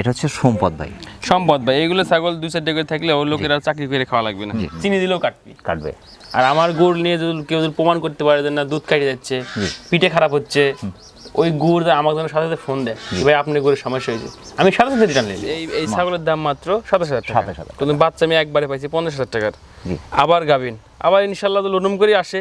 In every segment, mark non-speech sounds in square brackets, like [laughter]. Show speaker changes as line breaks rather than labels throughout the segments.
এটা হচ্ছে সম্পদ ভাই।
সম্পদ ভাই এগুলো ছাগল দুই চারটে করে থাকলে ওই লোকেরা চাকরি করে খাওয়া লাগবে না। চিনি দিলেও কাটবি।
কাটবে।
আর আমার গুড় নিয়ে যদি কেউ যদি প্রমাণ করতে পারে যে না দুধ কাটে যাচ্ছে পিঠে খারাপ হচ্ছে ওই গুড় আমার জন্য সাথে সাথে ফোন দেয় ভাই আপনার গুড়ের সমস্যা হয়েছে। আমি সাথে সাথে রিটার্ন নিই এই এই ছাগলের দাম মাত্র সাতাশ হাজার টাকা। কিন্তু বাচ্চা আমি একবারে পাইছি পঞ্চাশ হাজার টাকার। আবার গাবিন আবার ইনশাল্লাহ তো লোনম করে আসে।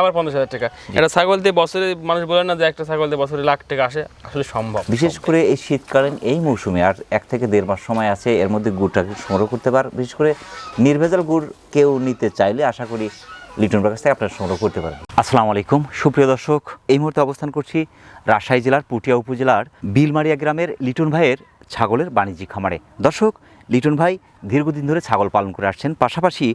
আবার পঞ্চাশ হাজার টাকা। একটা ছাগল দিয়ে বছরে মানুষ বলে না যে একটা ছাগল দিয়ে বছরে লাখ টাকা আসে আসলে সম্ভব।
বিশেষ করে এই শীতকালীন এই মৌসুমে আর এক থেকে দেড় মাস সময় আছে এর মধ্যে গুড়টাকে সংগ্রহ করতে পার। বিশেষ করে নির্ভেজাল গুড় কেউ নিতে চাইলে আশা করি লিটন কাছ থেকে আপনারা সংগ্রহ করতে পারেন আসসালামু আলাইকুম সুপ্রিয় দর্শক এই মুহূর্তে অবস্থান করছি রাজশাহী জেলার পুটিয়া উপজেলার বিলমারিয়া গ্রামের লিটন ভাইয়ের ছাগলের বাণিজ্যিক খামারে। দর্শক লিটন ভাই দীর্ঘদিন ধরে ছাগল পালন করে আসছেন। পাশাপাশি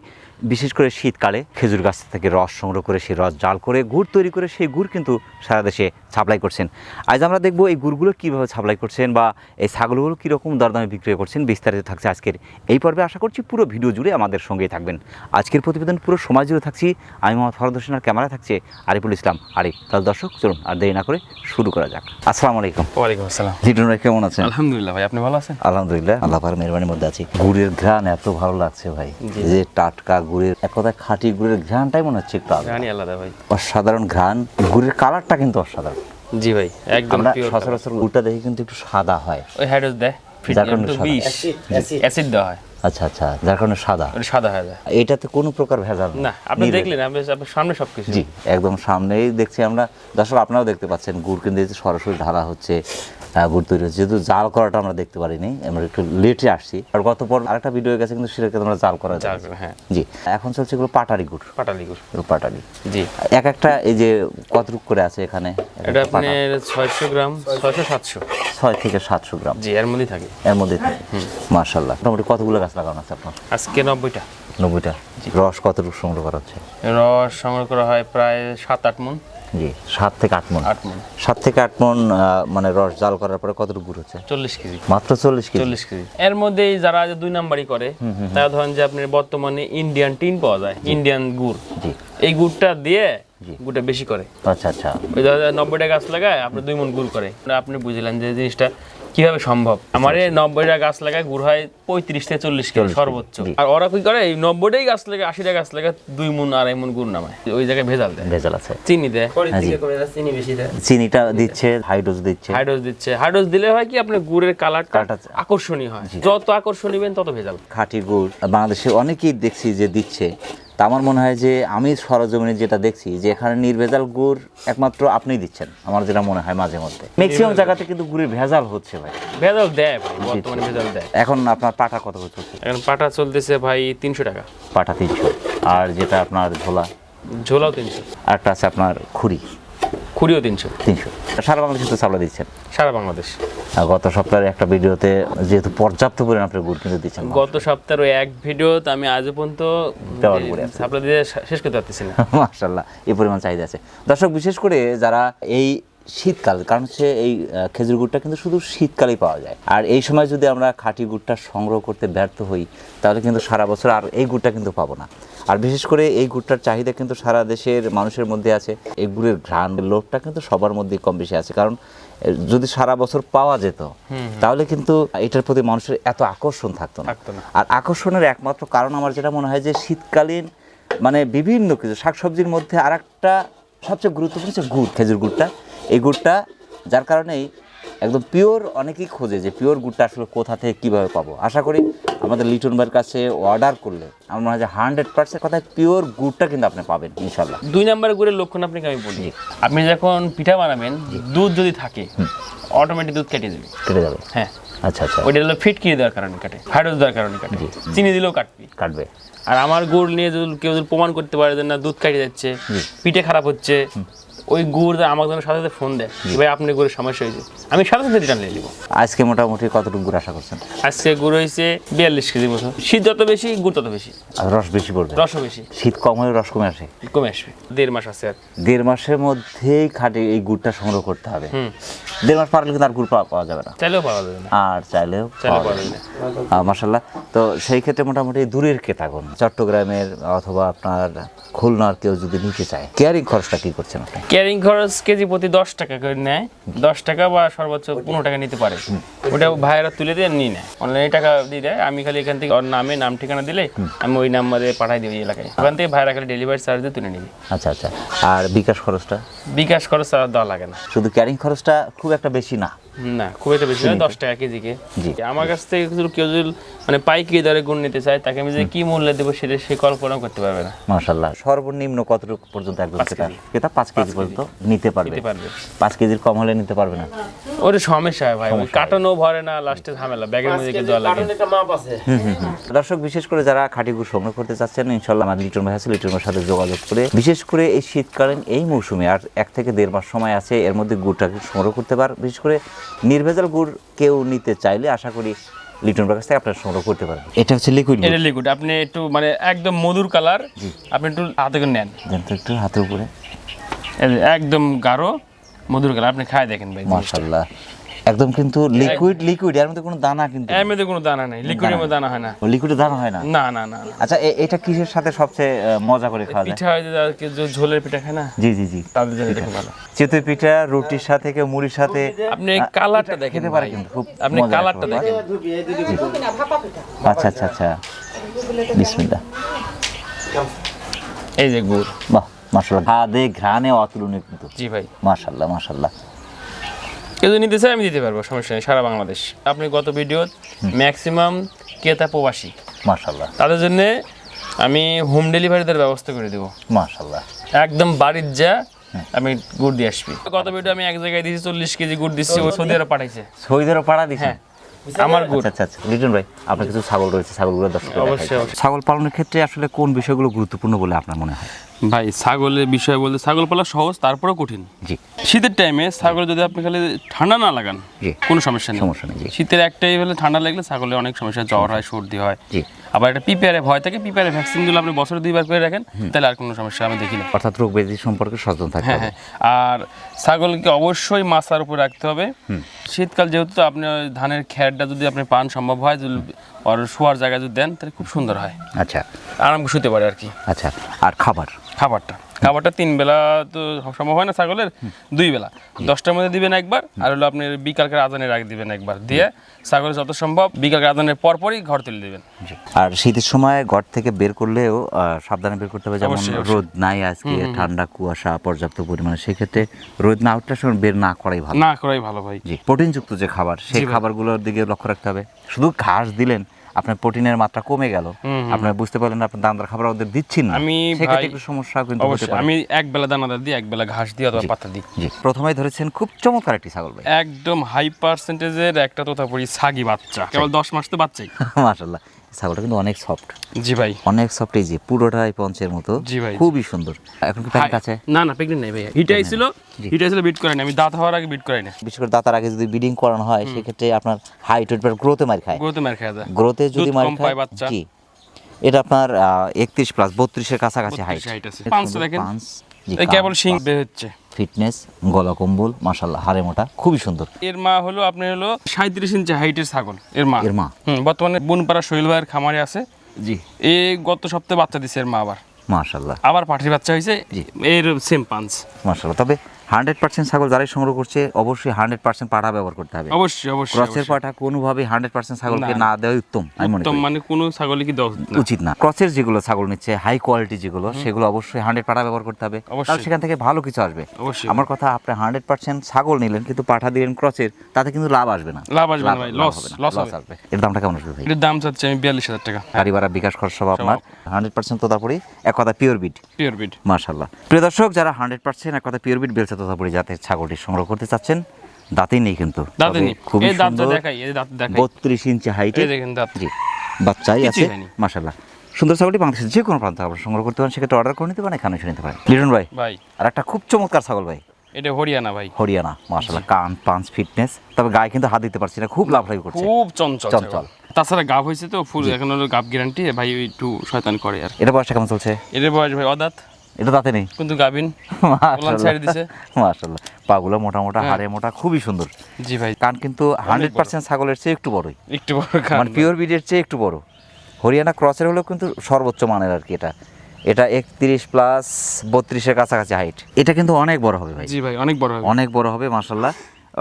বিশেষ করে শীতকালে খেজুর গাছ থেকে রস সংগ্রহ করে সেই রস জাল করে গুড় তৈরি করে সেই গুড় কিন্তু সারা দেশে সাপ্লাই করছেন। আজ আমরা দেখব এই গুড়গুলো কীভাবে সাপ্লাই করছেন বা এই ছাগলগুলো কীরকম দরদামে বিক্রয় করছেন। বিস্তারিত থাকছে আজকের এই পর্বে। আশা করছি পুরো ভিডিও জুড়ে আমাদের সঙ্গেই থাকবেন। আজকের প্রতিবেদন পুরো সময় জুড়ে থাকছি। আমি মোহাম্মদ ফরদ হোসেনার ক্যামেরা থাকছে আরিফুল ইসলাম। আরিফ তাহলে দর্শক চলুন আর দেরি না করে শুরু করা যাক। আসসালামু আলাইকুম।
ওয়ালাইকুম আসসালাম।
লিটন ভাই কেমন আছেন?
আলহামদুলিল্লাহ ভাই আপনি ভালো আছেন?
আলহামদুলিল্লাহ আল্লাহ পাকের মেহরবানির মধ্যে আছি। গুড়ের ঘ্রাণ এত ভালো লাগছে ভাই। যে টাটকা গুড়ের এক কথায় খাঁটি গুড়ের ঘ্রাণটাই মনে হচ্ছে একটু আলাদা।
আলাদা ভাই।
অসাধারণ ঘ্রাণ। গুড়ের কালারটা কিন্তু অসাধারণ।
জি ভাই একদম
আমরা সচরাচর গুড়টা দেখি কিন্তু একটু সাদা হয়।
ওই হাইড্রোস দেয়।
যার কারণে
তো অ্যাসিড দেওয়া হয়।
আচ্ছা আচ্ছা যার কারণে সাদা।
সাদা হয়ে যায়।
এটাতে কোনো প্রকার ভেজাল
না। আপনি দেখলেন আপনি সামনে সবকিছু।
জি একদম সামনেই দেখছি আমরা। দর্শক আপনারাও দেখতে পাচ্ছেন গুড় কিন্তু সরাসরি ঢালা হচ্ছে। গুড় তৈরি হচ্ছে যেহেতু জাল করাটা আমরা দেখতে পারিনি আমরা একটু লেটে আসছি। আর গত পর আরেকটা ভিডিও গেছে কিন্তু সেটাকে আমরা জাল করা যায়
হ্যাঁ।
জি। এখন চলছে এগুলো পাটারি গুড়।
পাটালি গুড়।
পাটারি
জি।
এক একটা এই যে কতটুক করে আছে এখানে?
এটা আপনার ছয়শো গ্রাম ছয়শো সাতশো।
ছয় থেকে সাতশো গ্রাম।
জি এর মধ্যেই থাকে।
এর মধ্যে মার্শাল্লাহ মোটামুটি কতগুলো গাছ লাগানো আছে আপনার?
আজকে নব্বইটা।
নব্বইটা। রস কতটুকু সংগ্রহ করা হচ্ছে?
রস সংগ্রহ করা হয় প্রায় সাত আট মন।
জি সাত থেকে আট মন। সাত থেকে আট মন মানে রস জাল করার পরে কতটুকু গুড় হচ্ছে?
চল্লিশ কেজি।
মাত্র চল্লিশ কেজি?
চল্লিশ কেজি। এর মধ্যে যারা দুই নাম্বারই করে তারা ধরেন যে আপনার বর্তমানে ইন্ডিয়ান টিন পাওয়া যায় ইন্ডিয়ান গুড়।
জি।
এই গুড়টা দিয়ে গুড়টা বেশি করে।
আচ্ছা আচ্ছা।
ওই নব্বইটা গাছ লাগায় আপনি দুই মন গুড় করে। মানে আপনি বুঝলেন যে জিনিসটা কীভাবে সম্ভব? আমার এই নব্বইটা গাছ লাগায় গুড় হয় পঁয়ত্রিশ থেকে চল্লিশ কেজি সর্বোচ্চ। আর ওরা কি করে এই নব্বইটাই গাছ লাগে আশিটা গাছ লাগায় দুই মন আড়াই মন গুড় নামায়। ওই জায়গায় ভেজাল দেয়।
ভেজাল আছে।
চিনি দেয়।
হ্যাঁ,
চিনি বেশি দেয়।
চিনিটা দিচ্ছে হাইড্রোজ দিচ্ছে।
হাইড্রোজ দিচ্ছে। হাইড্রোজ দিলে হয় কি আপনার গুড়ের কালারটা
কালারটা
আকর্ষণীয় হয়। যত আকর্ষণীয় তত ভেজাল।
খাঁটি গুড়। বাংলাদেশে অনেকেই দেখছি যে দিচ্ছে। তা আমার মনে হয় যে আমি সরজমিনে যেটা দেখছি যে এখানে নির্ভেজাল গুড় একমাত্র আপনি দিচ্ছেন আমার যেটা মনে হয় মাঝে মধ্যে। ম্যাক্সিমাম জায়গাতে কিন্তু গুড়ের ভেজাল হচ্ছে ভাই।
ভেজাল দেয় ভাই বর্তমানে ভেজাল দেয়।
এখন আপনার পাটা কত হচ্ছে? চলছে
এখন পাটা চলতেছে ভাই তিনশো টাকা।
পাটা তিনশো। আর যেটা আপনার ঝোলা?
ঝোলাও তিনশো।
আর একটা আছে আপনার খুরি
খুঁড়িও তিনশো
তিনশো। সারা বাংলাদেশে তো চাপলা দিচ্ছেন?
সারা বাংলাদেশ।
গত সপ্তাহের একটা ভিডিওতে যেহেতু পর্যাপ্ত পরিমাণ আপনি গুড় কিনতে দিচ্ছেন
গত সপ্তাহের ওই এক ভিডিওতে আমি আজ পর্যন্ত সাপ্লাই দিয়ে শেষ করতে পারতেছি না। [laughs]
মাশাল্লাহ এই পরিমাণ চাহিদা আছে। দর্শক বিশেষ করে যারা এই শীতকাল কারণ হচ্ছে এই খেজুর গুড়টা কিন্তু শুধু শীতকালেই পাওয়া যায়। আর এই সময় যদি আমরা খাঁটি গুড়টা সংগ্রহ করতে ব্যর্থ হই তাহলে কিন্তু সারা বছর আর এই গুড়টা কিন্তু পাবো না। আর বিশেষ করে এই গুড়টার চাহিদা কিন্তু সারা দেশের মানুষের মধ্যে আছে। এই গুড়ের ঘ্রাণ লোভটা কিন্তু সবার মধ্যে কম বেশি আছে। কারণ যদি সারা বছর পাওয়া যেত তাহলে কিন্তু এটার প্রতি মানুষের এত আকর্ষণ থাকতো না। আর আকর্ষণের একমাত্র কারণ আমার যেটা মনে হয় যে শীতকালীন মানে বিভিন্ন কিছু শাকসবজির মধ্যে আর একটা সবচেয়ে গুরুত্বপূর্ণ হচ্ছে গুড় খেজুর গুড়টা। এই গুড়টা যার কারণেই একদম পিওর অনেকেই খোঁজে যে পিওর গুড়টা আসলে কোথা থেকে কীভাবে পাবো। আশা করি আমাদের লিটন ভাইয়ের কাছে অর্ডার করলে আমার মনে হয় যে হান্ড্রেড পার্সেন্ট কথায় পিওর গুড়টা কিন্তু আপনি পাবেন ইনশাল্লাহ
দুই নাম্বার গুড়ের লক্ষণ আপনাকে আমি বলি। আপনি যখন পিঠা বানাবেন দুধ যদি থাকে অটোমেটিক দুধ কেটে যাবে
কেটে যাবে?
হ্যাঁ।
আচ্ছা আচ্ছা।
ওইটা হলো ফিট কিনে দেওয়ার কারণে কাটে হাইড্রোজ দেওয়ার কারণে কাটে। চিনি দিলেও কাটবে।
কাটবে।
আর আমার গুড় নিয়ে যদি কেউ যদি প্রমাণ করতে পারে যে না দুধ কাটে যাচ্ছে পিঠে খারাপ হচ্ছে ওই গুড় আমার জন্য সাথে সাথে ফোন দেয়। ভাই আপনার গুড়ের সমস্যা হয়েছে। আমি সাথে সাথে রিটার্ন নিয়ে নিবো।
আজকে মোটামুটি কতটুকু গুড় আশা করছেন?
আজকে গুড় হয়েছে বিয়াল্লিশ কেজি মতো। শীত যত বেশি গুড় তত বেশি।
আর রস বেশি পড়বে?
রসও বেশি।
শীত কম হলে রস কমে আসে?
কমে আসবে। দেড় মাস আছে আর।
দেড় মাসের মধ্যেই খাটে এই গুড়টা সংগ্রহ করতে হবে। দেড় মাস পারলে কিন্তু আর গুড় পাওয়া- পাওয়া যাবে না।
চাইলেও পাওয়া যাবে না।
আর চাইলেও পাওয়া যাবে না। মার্শাল্লাহ তো সেই ক্ষেত্রে মোটামুটি দূরের কেতাগন চট্টগ্রামের অথবা আপনার খুলনার কেউ যদি নিতে চায় কেয়ারিং খরচটা কি করছেন আপনি?
ক্যারিং খরচ কেজি প্রতি দশ টাকা করে নেয়। দশ টাকা বা সর্বোচ্চ পনেরো টাকা নিতে পারে। ওটা ভাইয়েরা তুলে দিয়ে নিয়ে নেয়। অনলাইনে টাকা দিয়ে দেয়। আমি খালি এখান থেকে ওর নামে নাম ঠিকানা দিলে আমি ওই নাম্বারে পাঠাই দিই এলাকায়। ওখান থেকে ভাইয়েরা খালি ডেলিভারি চার্জ দিয়ে তুলে নিবি।
আচ্ছা আচ্ছা। আর বিকাশ খরচটা?
বিকাশ খরচ আর দেওয়া লাগে না।
শুধু ক্যারিং খরচটা খুব একটা বেশি না।
না খুব একটা বেশি নয় দশ টাকা কেজিকে
জি।
আমার কাছ থেকে কেউ যদি মানে পাইকারি দরে গুণ নিতে চায় তাকে আমি যে কি মূল্য দেবো সেটা সে কল্পনা করতে পারবে না।
মাশাল্লাহ সর্বনিম্ন কতটুকু পর্যন্ত একজন ক্রেতা ক্রেতা? পাঁচ কেজি পর্যন্ত নিতে পারবে। পাঁচ কেজির কম হলে নিতে পারবে না?
ওর সমস্যা হয় ভাই কাটানো ভরে না লাস্টে ঝামেলা ব্যাগের মধ্যে লাগে।
দর্শক বিশেষ করে যারা খাঁটি গুড় সংগ্রহ করতে চাচ্ছেন ইনশাল্লাহ আমার লিটন ভাই আছে লিটন ভাইয়ের সাথে যোগাযোগ করে বিশেষ করে এই শীতকালীন এই মৌসুমে আর এক থেকে দেড় মাস সময় আছে এর মধ্যে গুড়টাকে সংগ্রহ করতে পার বিশেষ করে নির্ভেজাল গুড় কেউ নিতে চাইলে আশা করি লিটন ভাইয়ের কাছ থেকে আপনারা সংগ্রহ করতে পারেন এটা হচ্ছে লিকুইড
এটা লিকুইড আপনি একটু মানে একদম মধুর কালার আপনি একটু হাতে করে নেন।
একটু হাতের উপরে।
একদম গাঢ় মধুর কালার আপনি খায় দেখেন ভাই
মাশাল্লাহ একদম কিন্তু লিকুইড লিকুইড এর মধ্যে কোনো দানা কিন্তু
এর মধ্যে কোনো দানা নাই লিকুইডের মধ্যে দানা হয় না।
লিকুইডে দানা হয় না?
না না না।
আচ্ছা এটা কিসের সাথে সবচেয়ে মজা করে খাওয়া যায়?
পিঠা হয় যে ঝোলের পিঠা খায় না?
জি জি জি।
তাদের জন্য এটা ভালো।
চিতই পিঠা রুটির সাথে কেউ মুড়ির সাথে
আপনি কালারটা দেখেন
খেতে পারে কিন্তু খুব
আপনি কালারটা দেখেন।
আচ্ছা আচ্ছা আচ্ছা। বিসমিল্লাহ।
এই যে গুড়।
বাহ। মাশাল্লাহ খাদে ঘ্রাণে অতুলনীয় কিন্তু।
জি ভাই।
মাশাল্লাহ মাশাল্লাহ
কেউ নিতে চায় আমি দিতে পারব সমস্যা নেই সারা বাংলাদেশ। আপনি গত ভিডিও ম্যাক্সিমাম ক্রেতা প্রবাসী।
মাশাল্লাহ
তাদের জন্য আমি হোম ডেলিভারি দেওয়ার ব্যবস্থা করে দেবো। একদম বাড়ির যা আমি গুড় দিয়ে আসবি। গত ভিডিও আমি এক জায়গায় দিয়েছি চল্লিশ কেজি গুড় দিচ্ছি সৌদি আরব পাঠাইছে।
সৌদিরও পাড়া দিছে?
হ্যাঁ। আমার গুড়।
আচ্ছা আচ্ছা লিটন ভাই আপনার কিছু ছাগল রয়েছে ছাগলগুলো দর্শক
অবশ্যই, অবশ্যই।
ছাগল পালনের ক্ষেত্রে আসলে কোন বিষয়গুলো গুরুত্বপূর্ণ বলে আপনার মনে হয়?
ভাই ছাগলের বিষয় বলতে ছাগল পালা সহজ তারপরেও কঠিন।
জি।
শীতের টাইমে ছাগল যদি আপনি খালি ঠান্ডা না লাগান
জি।
কোনো সমস্যা নেই।
সমস্যা নেই,
শীতের একটাই হলে ঠান্ডা লাগলে ছাগলের অনেক সমস্যা জ্বর হয় সর্দি হয়।
জি।
আবার একটা পিপিআরে ভয় থাকে পিপিআরে ভ্যাকসিনগুলো আপনি বছরে দুইবার করে রাখেন তাহলে আর কোনো সমস্যা আমি দেখি না।
অর্থাৎ রোগ ব্যাধি সম্পর্কে সচেতন থাকতে
হ্যাঁ
হবে।
হ্যাঁ। আর ছাগলকে অবশ্যই মাছার উপর রাখতে হবে। শীতকাল যেহেতু আপনি ধানের খ্যারটা যদি আপনি পান সম্ভব হয় আর শোয়ার জায়গায় যদি দেন তাহলে খুব সুন্দর হয়।
আচ্ছা।
আরাম শুতে পারে আর কি।
আচ্ছা আর খাবার?
খাবারটা। খাবারটা তিন বেলা তো সম্ভব হয় না ছাগলের দুই বেলা। দশটার মধ্যে দিবেন একবার আর হলো আপনি বিকালকার আজানের আগে দিবেন একবার। দিয়ে ছাগলের যত সম্ভব বিকালকার আজানের পরপরই ঘর তুলে দিবেন।
আর শীতের সময় ঘর থেকে বের করলেও সাবধানে বের করতে হবে যেমন। রোদ নাই আজকে ঠান্ডা কুয়াশা পর্যাপ্ত পরিমাণে সেক্ষেত্রে রোদ না উঠলে সময় বের না করাই ভালো।
না করাই ভালো ভাই।
জি প্রোটিনযুক্ত যে খাবার সেই খাবারগুলোর দিকে লক্ষ্য রাখতে হবে। শুধু ঘাস দিলেন আপনার প্রোটিনের মাত্রা কমে গেল। আপনার বুঝতে পারলেন না আপনার দানাদার খাবার ওদের দিচ্ছেন না।
আমি
সেক্ষেত্রে একটু সমস্যা কিন্তু হতে পারে।
আমি এক বেলা দানাদার দিই এক বেলা ঘাস দিই অথবা পাতা দিই।
প্রথমেই ধরেছেন খুব চমৎকার একটি ছাগল ভাই।
একদম হাই পার্সেন্টেজের একটা তোতাপুরি ছাগি বাচ্চা। কেবল দশ মাস তো বাচ্চাই। [laughs]
মাশাল্লাহ ছাগলটা কিন্তু অনেক সফট
জি ভাই।
অনেক সফট এই যে পুরোটাই পঞ্চের মতো।
জি ভাই।
খুবই সুন্দর। এখন কি প্যান্ট আছে?
না না প্রেগনেন্ট নাই ভাই। হিট আইছিল হিট আইছিল বিট করাই না আমি দাঁত হওয়ার আগে বিট করাই না
বিশেষ করে দাতার আগে যদি ব্রিডিং করানো হয় সেক্ষেত্রে আপনার হাইট ওয়েট গ্রোথে মার খায়।
গ্রোথে মার যায়
গ্রোথে যদি মার খায়
বাচ্চা।
জি। এটা আপনার একত্রিশ প্লাস বত্রিশের কাছাকাছি
32
হাইট
আছে। পাঁচটা দেখেন। কেবল শিং বের হচ্ছে।
ফিটনেস গলা কম্বল মাশাল্লাহ হারে মোটা খুবই সুন্দর।
এর মা হলো আপনি হলো সাঁত্রিশ ইঞ্চি হাইটের ছাগল এর মা।
এর মা।
হুম বর্তমানে বনপাড়া শৈল ভাইয়ের খামারে আছে।
জি।
এ গত সপ্তাহে বাচ্চা দিছে এর মা আবার।
মাশাল্লাহ
আবার পাঠির বাচ্চা হয়েছে
জি।
এর সেম পাঞ্চ
মাশাল্লাহ তবে হান্ড্রেড পার্সেন্ট ছাগল যারাই সংগ্রহ করছে অবশ্যই হান্ড্রেড পার্সেন্ট পাঠা ব্যবহার করতে হবে।
অবশ্যই অবশ্যই
ক্রসের পাঠা কোনোভাবেই হান্ড্রেড পার্সেন্ট ছাগলকে না দেওয়া উত্তম আমি মনে করি।
মানে কোনো ছাগলই কি
উচিত না। ক্রসের যেগুলো ছাগল নিচ্ছে হাই কোয়ালিটি যেগুলো সেগুলো অবশ্যই হান্ড্রেড পাঠা ব্যবহার করতে হবে। তাহলে সেখান থেকে ভালো কিছু আসবে।
অবশ্যই।
আমার কথা আপনি হান্ড্রেড পার্সেন্ট ছাগল নিলেন কিন্তু পাঠা দিলেন ক্রসের তাতে কিন্তু লাভ আসবে না।
লাভ আসবে না ভাই, loss
হবে। আসবে। এর দামটা কেমন আসবে ভাই?
এটার দাম চাচ্ছে আমি বিয়াল্লিশ হাজার টাকা।
গাড়ি ভাড়া বিকাশ খরচ সব আপনার। হান্ড্রেড পার্সেন্ট তো তারপরে এক কথা পিওর বিট
পিওর বিড
মার্শাল্লাহ প্রিয় দর্শক যারা হান্ড্রেড পার্সেন্ট এক কথা পিওর বিট বেলচা তথাপুরি জাতের ছাগলটি সংগ্রহ করতে চাচ্ছেন। দাঁতেই নেই কিন্তু।
দাঁতে নেই।
খুবই সুন্দর।
দাঁত
বত্রিশ ইঞ্চি হাইটে
দাঁত।
বাচ্চাই আছে। মার্শাল্লাহ সুন্দর ছাগলটি বাংলাদেশের যে কোনো প্রান্ত আপনারা সংগ্রহ করতে পারেন সেক্ষেত্রে অর্ডার করে নিতে পারেন এখানে এসে নিতে পারেন। লিটন ভাই
ভাই।
আর একটা খুব চমৎকার ছাগল ভাই।
এটা হরিয়ানা ভাই।
হরিয়ানা মার্শাল্লাহ কান পাঞ্চ ফিটনেস তবে গায়ে কিন্তু হাত দিতে পারছি না খুব লাফলাফি করছে।
খুব চঞ্চল
চঞ্চল।
তাছাড়া গাভ হয়েছে তো ফুল এখন হলো গাভ গ্যারান্টি ভাই একটু শয়তান করে আর
এটা বয়সটা কেমন চলছে?
এর বয়স ভাই অদাত।
এটা দাঁতে নেই।
কিন্তু দিছে।
মার্শাল্লাহ পাগুলো মোটা মোটা। হাড়ে মোটা খুবই সুন্দর।
জি ভাই।
কান কিন্তু হান্ড্রেড পার্সেন্ট ছাগলের চেয়ে একটু বড়ই।
একটু বড়
মানে পিওর বিডের চেয়ে একটু বড়। হরিয়ানা ক্রসের হলেও কিন্তু সর্বোচ্চ মানের আর কি এটা। এটা একত্রিশ প্লাস বত্রিশের কাছাকাছি হাইট এটা কিন্তু অনেক বড় হবে ভাই।
জি ভাই অনেক বড় হবে।
অনেক বড় হবে মাসাল্লাহ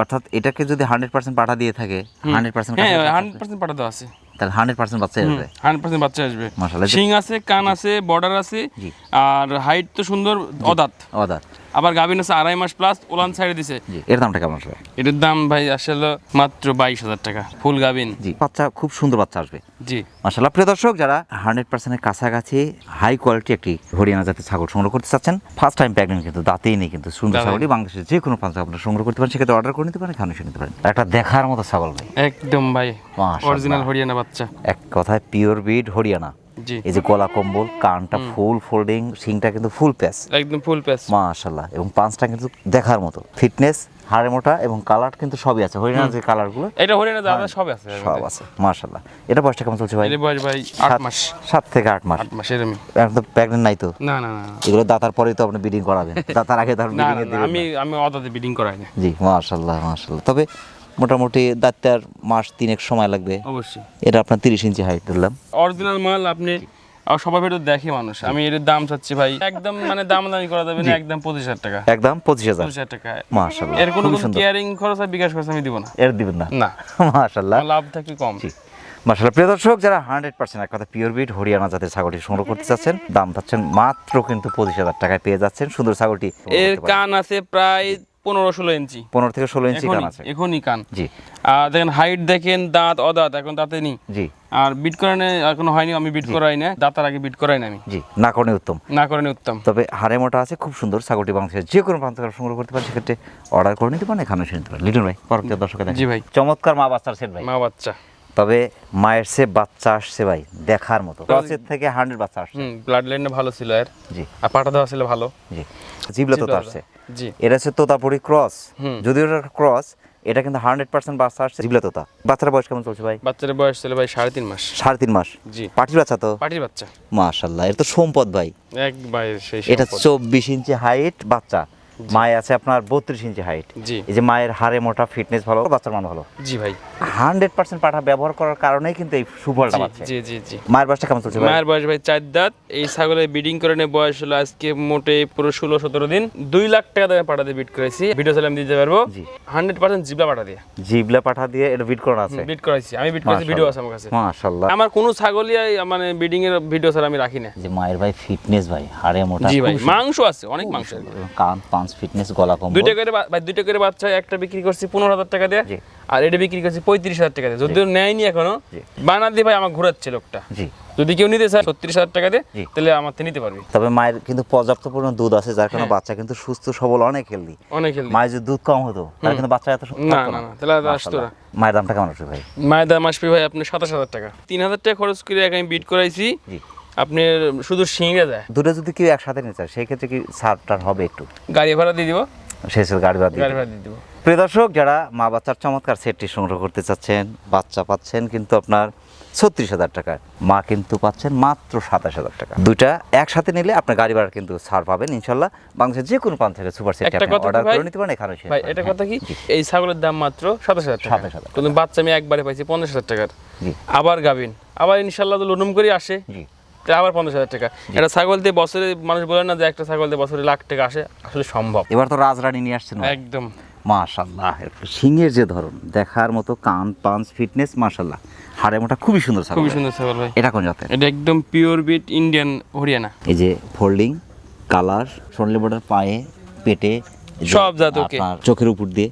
অর্থাৎ এটাকে যদি হান্ড্রেড পার্সেন্ট পাঠা দিয়ে থাকে হান্ড্রেড পার্সেন্ট
হ্যাঁ হান্ড্রেড পার্সেন্ট পাঠাতে আছে।
তাহলে হান্ড্রেড পার্সেন্ট বাচ্চা আসবে।
হান্ড্রেড পার্সেন্ট বাচ্চা আসবে। শিং আছে কান আছে বর্ডার আছে আর হাইট তো সুন্দর অদাত।
অদার
আবার গাভিন আছে আড়াই মাস প্লাস ওলান সাইডে দিছে।
এর দামটা কেমন আসবে?
এটার দাম ভাই আসলে মাত্র বাইশ হাজার টাকা ফুল গাভিন।
জি বাচ্চা খুব সুন্দর বাচ্চা আসবে।
জি।
মাসাল্লাহ প্রিয় দর্শক যারা হান্ড্রেড পার্সেন্টের কাছাকাছি হাই কোয়ালিটি একটি হরিয়ানা জাতের ছাগল সংগ্রহ করতে চাচ্ছেন ফার্স্ট টাইম প্রেগনেন্ট কিন্তু দাঁতেই নেই কিন্তু সুন্দর ছাগলই বাংলাদেশের যে কোনো প্রান্ত আপনারা সংগ্রহ করতে পারেন সেক্ষেত্রে অর্ডার করে নিতে পারেন খানো নিতে পারেন। একটা দেখার মতো ছাগল ভাই।
একদম ভাই। অরিজিনাল হরিয়ানা বাচ্চা।
এক কথায় পিওর বিড হরিয়ানা। এই যে গলা কম্বল কানটা ফুল ফোল্ডিং সিংটা কিন্তু ফুল প্যাচ।
একদম ফুল প্যাচ।
মাশাল্লাহ এবং পাঁচটা কিন্তু দেখার মতো। ফিটনেস হাড়ে মোটা এবং কালার কিন্তু সবই আছে। হরিয়ানা যে কালারগুলো
এটা হরিয়ানা দাদা সব আছে।
সব আছে মাশাল্লাহ এটা বয়সটা কেমন চলছে ভাই?
বয়স ভাই আট
সাত-
মাস।
সাত থেকে আট মাস।
আট মাস এরমই।
এখন তো প্রেগনেন্ট নাই তো?
না না না।
এগুলো দাতার পরেই তো আপনি বিডিং করাবেন। [laughs] দাতার আগে তার এ দিবেন
আমি আমি অদাতে বিডিং করাই না
জি মাশাল্লাহ মাশাল্লাহ তবে মোটামুটি দাঁতের মাস তিনেক সময় লাগবে।
অবশ্যই।
এটা আপনার তিরিশ ইঞ্চি হাইট ধরলাম।
অরিজিনাল মাল আপনি সবার দেখে মানুষ। আমি এর দাম চাচ্ছি ভাই একদম মানে দাম দামি করা যাবে না একদম পঁচিশ হাজার টাকা।
একদম পঁচিশ হাজার।
পঁচিশ হাজার টাকা।
মাশাল্লাহ
এর কোনো কেয়ারিং খরচ আর বিকাশ খরচ আমি দিব না।
এর দিবেন না।
না। [laughs]
মাশাল্লাহ
লাভ থাকবে কম।
প্রিয় দর্শক যারা হান্ড্রেড পার্সেন্ট এক কথা পিওর বিট হরিয়ানা জাতের ছাগলটি সংগ্রহ করতে চাচ্ছেন দাম পাচ্ছেন মাত্র কিন্তু পঁচিশ হাজার টাকায় পেয়ে যাচ্ছেন। সুন্দর ছাগলটি
এর কান আছে প্রায় পনেরো ষোলো ইঞ্চি।
পনেরো থেকে ষোলো ইঞ্চি কান আছে।
এখনই কান
জি।
আর দেখেন হাইট দেখেন দাঁত অদাঁত এখন দাঁতে নেই।
জি।
আর বিট করানো এখনও হয়নি আমি বিট করাই না দাঁতার আগে বিট করাই না আমি।
জি না করণে উত্তম।
না করেনি উত্তম।
তবে হাড়ে মোটা আছে খুব সুন্দর ছাগলটি বাংলাদেশের যে কোনো প্রান্ত সংগ্রহ করতে পারেন সেক্ষেত্রে অর্ডার করে নিতে পারেন এখানে এসে নিতে পারেন। লিটন ভাই পরবর্তী দর্শকের
জি ভাই।
চমৎকার মা বাচ্চার সেট ভাই।
মা বাচ্চা।
তবে মায়ের সে বাচ্চা আসছে ভাই দেখার মতো। ক্রসের থেকে হান্ড্রেড বাচ্চা আসছে।
ব্লাড লাইনটা ভালো ছিল এর।
জি।
আর পাটা দেওয়া ছিল ভালো।
জি। জিবলা তো আসছে।
জি।
এটা হচ্ছে তোতাপুরি ক্রস
হুম।
যদিও এটা ক্রস এটা কিন্তু হান্ড্রেড পার্সেন্ট বাচ্চা আসছে। জিবলা তোতা। বাচ্চার বয়স কেমন চলছে ভাই?
বাচ্চার বয়স ছিল ভাই সাড়ে তিন মাস।
সাড়ে তিন মাস?
জি।
পাটির বাচ্চা তো?
পাটির বাচ্চা।
মাশাল্লাহ এটা তো সম্পদ ভাই।
এক ভাই সেই
এটা চব্বিশ ইঞ্চি হাইট বাচ্চা। মায়ে আছে আপনার বত্রিশ ইঞ্চি হাইট
জি।
এই যে মায়ের হাড়ে মোটা ফিটনেস ভালো বাচ্চার মান ভালো।
জি ভাই।
হান্ড্রেড পার্সেন্ট পাঠা ব্যবহার করার কারণেই কিন্তু এই সুফলটা পাচ্ছে।
জি জি জি।
মায়ের বয়সটা কেমন চলছে
মায়ের বয়স ভাই চার দাঁত। এই ছাগলের বিডিং করে নিয়ে বয়স হলো আজকে মোটে পুরো ষোলো সতেরো দিন। দুই লাখ টাকা দিয়ে পাঠাতে বিট করেছি। ভিডিও সালাম দিতে পারব।
জি।
হান্ড্রেড পার্সেন্ট জিবলা পাঠা দিয়ে।
জিবলা পাঠা দিয়ে এটা বিট করা আছে।
বিট করাইছি। আমি বিট করেছি ভিডিও আছে আমার কাছে।
মাশাল্লাহ।
আমার কোনো ছাগলই মানে বিডিং এর ভিডিও ছাড়া আমি রাখি না।
যে মায়ের ভাই ফিটনেস ভাই হাড়ে মোটা
জি ভাই মাংস আছে অনেক মাংস আছে।
কান পাঁচ ফিটনেস গলা কম্বল।
দুইটা করে ভাই দুইটা করে বাচ্চা একটা বিক্রি করছি পনেরো হাজার টাকা দিয়ে আর এটা বিক্রি করছি পঁয়ত্রিশ হাজার টাকা দিয়ে। যদিও নেয়নি এখনও
জি।
বানা দিয়ে ভাই আমার ঘোরাচ্ছে লোকটা।
জি।
যদি কেউ নিতে চায় ছত্রিশ হাজার টাকা দিয়ে তাহলে আমার নিতে পারবি।
তবে মায়ের কিন্তু পর্যাপ্ত পরিমাণ দুধ আছে যার কারণে
হ্যাঁ।
বাচ্চা কিন্তু সুস্থ সবল অনেক হেলদি
অনেক হেলদি
মায়ের যদি দুধ কম হতো তাহলে কিন্তু বাচ্চা এত সুস্থ
না, না, না, তাহলে আসতো
মাশাআল্লাহ। মায়ের দামটা কেমন আছে ভাই?
মায়ের দাম আসবে ভাই আপনি সাতাশ হাজার টাকা। তিন হাজার টাকা খরচ করে আমি বিট করাইছি। আপনি শুধু সিংড়ে দেয়।
দুটো যদি কেউ একসাথে নিতে চায় সেই ক্ষেত্রে কি সারটার হবে একটু?
গাড়ি ভাড়া দিয়ে দিব?
শেষের গাড়ি দিয়ে
গাড়ি ভাড়া দিয়ে দিব।
প্রিয় দর্শক যারা মা বাচ্চার চমৎকার সেটটি সংগ্রহ করতে চাচ্ছেন বাচ্চা পাচ্ছেন কিন্তু আপনার ছত্রিশ হাজার টাকা মা কিন্তু পাচ্ছেন মাত্র সাতাশ হাজার টাকা। দুইটা একসাথে নিলে আপনার গাড়ি ভাড়া কিন্তু ছাড় পাবেন ইনশাল্লাহ। বাংলাদেশের যে কোনো প্রান্ত থেকে সুপার সেট অর্ডার করে নিতে পারেন এখানে
ভাই এটা কথা কি? এই ছাগলের দাম মাত্র সাতাশ হাজার টাকা।
27,000
কিন্তু বাচ্চা আমি একবারে পাইছি পঞ্চাশ হাজার টাকার।
জি।
আবার গাবিন আবার ইনশাল্লাহ তো লোনম করে আসে।
জি।
আবার পঞ্চাশ হাজার টাকা। একটা ছাগল দিয়ে বছরে মানুষ বলে না যে একটা ছাগল দিয়ে বছরে লাখ টাকা আসে আসলে সম্ভব।
এবার তো রাজরানী নিয়ে আসছেন।
একদম।
মাশাল্লাহ সিংয়ের যে ধরন দেখার মতো কান পাঞ্চ ফিটনেস মাশাল্লাহ। হাড়ে মোটা খুবই সুন্দর ছাগল
খুবই সুন্দর ছাগল ভাই।
এটা কোন জাতের?
এটা একদম পিওর বিট ইন্ডিয়ান হরিয়ানা।
এই যে ফোল্ডিং কালার সোনালি বর্ডার পায়ে পেটে
সব জাত ওকে।
চোখের উপর দিয়ে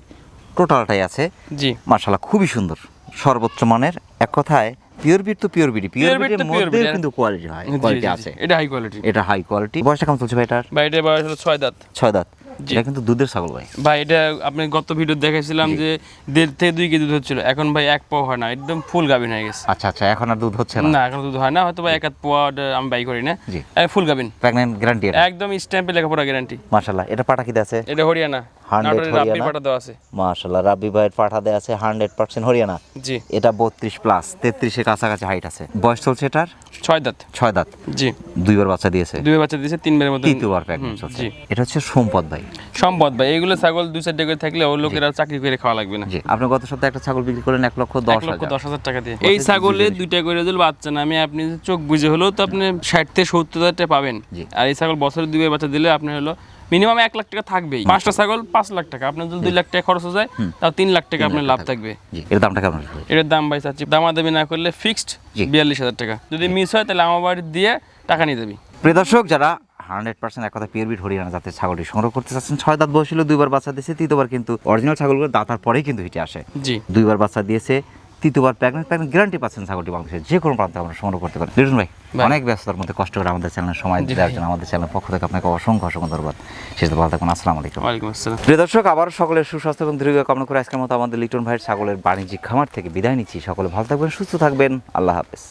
টোটালটাই আছে।
জি।
মাশাল্লাহ খুবই সুন্দর সর্বোচ্চ মানের। এক কথায় পিওর বিট তো পিওর বিডি পিওর বিটের মধ্যে কিন্তু কোয়ালিটি হয় কোয়ালিটি আছে।
এটা হাই কোয়ালিটি
এটা হাই কোয়ালিটি বয়সটা কেমন চলছে ভাই এটার
ভাই এটা বয়স হলো ছয় দাঁত।
ছয় দাঁত। এটা কিন্তু দুধের ছাগল ভাই।
ভাই এটা আপনি গত ভিডিও দেখাইছিলাম যে দেড় থেকে দুই কেজি দুধ হচ্ছিল। এখন ভাই এক পাও হয় না একদম ফুল গাভিন হয়ে গেছে।
আচ্ছা আচ্ছা এখন আর দুধ হচ্ছে না।
না এখন দুধ হয় না হয়তো বা এক হাত পোয়া আমি বাই করি না। ফুল গাভিন।
প্রেগনেন্ট গ্যারান্টি
একদম স্ট্যাম্পে লেখাপড়া গ্যারান্টি
মাশাল্লাহ এটা পাটা কি আছে?
এটা হরিয়ানা।
হান্ড্রেড হরিয়ানা।
দেওয়া আছে।
মাশাল্লাহ রাব্বি ভাইয়ের পাঠা দেওয়া আছে হান্ড্রেড পার্সেন্ট হরিয়ানা।
জি।
এটা বত্রিশ প্লাস তেত্রিশের কাছাকাছি হাইট আছে। বয়স চলছে এটার?
ছয় দাঁত।
ছয় দাঁত।
জি।
দুইবার বাচ্চা দিয়েছে।
দুই বাচ্চা দিয়েছে তিনবারের মতো।
তৃতীয়বার প্রেগনেন্ট চলছে। এটা হচ্ছে সম্পদ ভাই।
সম্পদ ভাই এইগুলো ছাগল দুই চারটে করে থাকলে ওই লোকেরা চাকরি করে খাওয়া লাগবে না।
জি আপনি গত সপ্তাহে একটা ছাগল বিক্রি করেন এক লক্ষ দশ
লক্ষ দশ হাজার টাকা দিয়ে। এই ছাগলে দুইটা করে বাচ্চা নামে আপনি চোখ বুঝে হলেও তো আপনি ষাট থেকে সত্তর হাজার টাকা পাবেন। আর এই ছাগল বছরে দুইবার বাচ্চা দিলে আপনি হলো মিনিমাম এক লাখ টাকা থাকবেই। পাঁচটা ছাগল পাঁচ লাখ টাকা। আপনার যদি দুই লাখ টাকা খরচ হয়ে যায় তাও তিন লাখ টাকা আপনার লাভ থাকবে।
এর দামটা কেমন
এটার দাম ভাই চাচ্ছি দামাদামি না করলে ফিক্সড বিয়াল্লিশ হাজার টাকা। যদি মিস হয় তাহলে আমার বাড়ি দিয়ে টাকা নিয়ে যাবি।
প্রিয় দর্শক যারা হান্ড্রেড পার্সেন্ট এক কথা পিওরবিট হরিয়ানা জাতের ছাগলটি সংগ্রহ করতে চাচ্ছেন ছয় দাঁত বয়স ছিল দুইবার বাচ্চা দিয়েছে তৃতীয়বার কিন্তু অরিজিনাল ছাগলগুলো দাঁতার পরেই কিন্তু হিটে আসে।
জি।
দুইবার বাচ্চা দিয়েছে তৃতীয়বার প্রেগনেন্ট প্রেগনেন্ট গ্যারান্টি পাচ্ছেন ছাগলটি বাংলাদেশের যে কোনো প্রান্তে আমরা সংগ্রহ করতে পারি লিটন
ভাই।
অনেক ব্যস্ততার মধ্যে কষ্ট করে আমাদের চ্যানেলের সময় দেওয়ার জন্য আমাদের চ্যানেলের পক্ষ থেকে আপনাকে অসংখ্য অসংখ্য ধন্যবাদ। শেষ ভালো থাকুন আসসালামু আলাইকুম।
ওয়ালাইকুম আসসালাম।
প্রিয় দর্শক আবার সকলের সুস্বাস্থ্য এবং দীর্ঘ কামনা করে আজকের মতো আমাদের লিটন ভাইয়ের ছাগলের বাণিজ্যিক খামার থেকে বিদায় নিচ্ছি। সকলে ভালো থাকবেন সুস্থ থাকবেন। আল্লাহ হাফেজ।